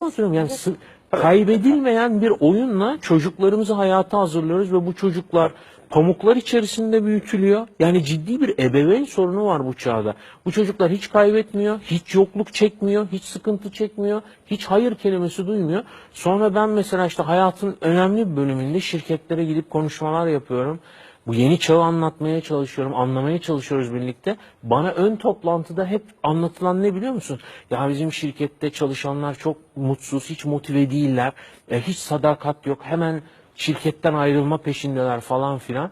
Anlatıyorum yani sı- kaybedilmeyen bir oyunla çocuklarımızı hayata hazırlıyoruz ve bu çocuklar pamuklar içerisinde büyütülüyor. Yani ciddi bir ebeveyn sorunu var bu çağda. Bu çocuklar hiç kaybetmiyor, hiç yokluk çekmiyor, hiç sıkıntı çekmiyor, hiç hayır kelimesi duymuyor. Sonra ben mesela işte hayatın önemli bir bölümünde şirketlere gidip konuşmalar yapıyorum. Bu yeni çağı anlatmaya çalışıyorum, anlamaya çalışıyoruz birlikte. Bana ön toplantıda hep anlatılan ne biliyor musun? Ya bizim şirkette çalışanlar çok mutsuz, hiç motive değiller, e, hiç sadakat yok, hemen şirketten ayrılma peşindeler falan filan.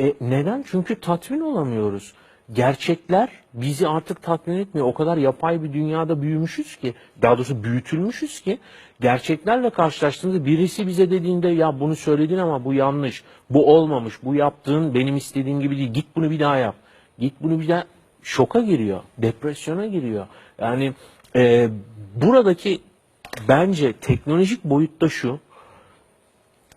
E, neden? Çünkü tatmin olamıyoruz. Gerçekler bizi artık tatmin etmiyor. O kadar yapay bir dünyada büyümüşüz ki, daha doğrusu büyütülmüşüz ki, gerçeklerle karşılaştığımızda birisi bize dediğinde ya bunu söyledin ama bu yanlış, bu olmamış, bu yaptığın benim istediğim gibi değil, git bunu bir daha yap, git bunu bir daha şoka giriyor, depresyona giriyor. Yani e, buradaki bence teknolojik boyutta şu,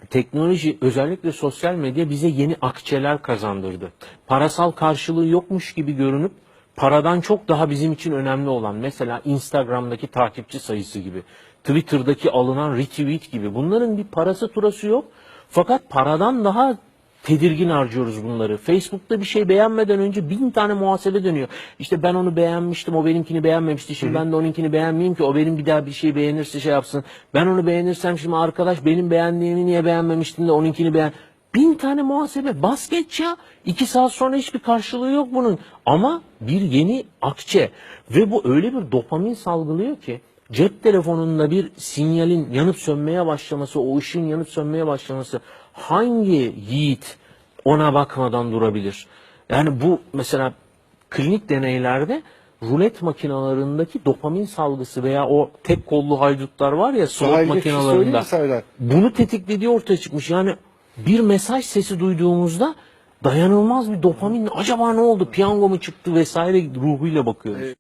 teknoloji özellikle sosyal medya bize yeni akçeler kazandırdı. Parasal karşılığı yokmuş gibi görünüp paradan çok daha bizim için önemli olan mesela Instagram'daki takipçi sayısı gibi, Twitter'daki alınan retweet gibi bunların bir parası turası yok. Fakat paradan daha tedirgin harcıyoruz bunları. Facebook'ta bir şey beğenmeden önce bin tane muhasebe dönüyor. İşte ben onu beğenmiştim, o benimkini beğenmemişti. Şimdi ben de onunkini beğenmeyeyim ki o benim bir daha bir şey beğenirse şey yapsın. Ben onu beğenirsem şimdi arkadaş benim beğendiğimi niye beğenmemiştin de onunkini beğen... Bin tane muhasebe bas geç ya. İki saat sonra hiçbir karşılığı yok bunun. Ama bir yeni akçe. Ve bu öyle bir dopamin salgılıyor ki cep telefonunda bir sinyalin yanıp sönmeye başlaması, o ışığın yanıp sönmeye başlaması hangi yiğit ona bakmadan durabilir? Yani bu mesela klinik deneylerde rulet makinalarındaki dopamin salgısı veya o tek kollu haydutlar var ya slot şey makinalarında bunu tetiklediği ortaya çıkmış. Yani bir mesaj sesi duyduğumuzda dayanılmaz bir dopamin acaba ne oldu piyango mu çıktı vesaire ruhuyla bakıyoruz.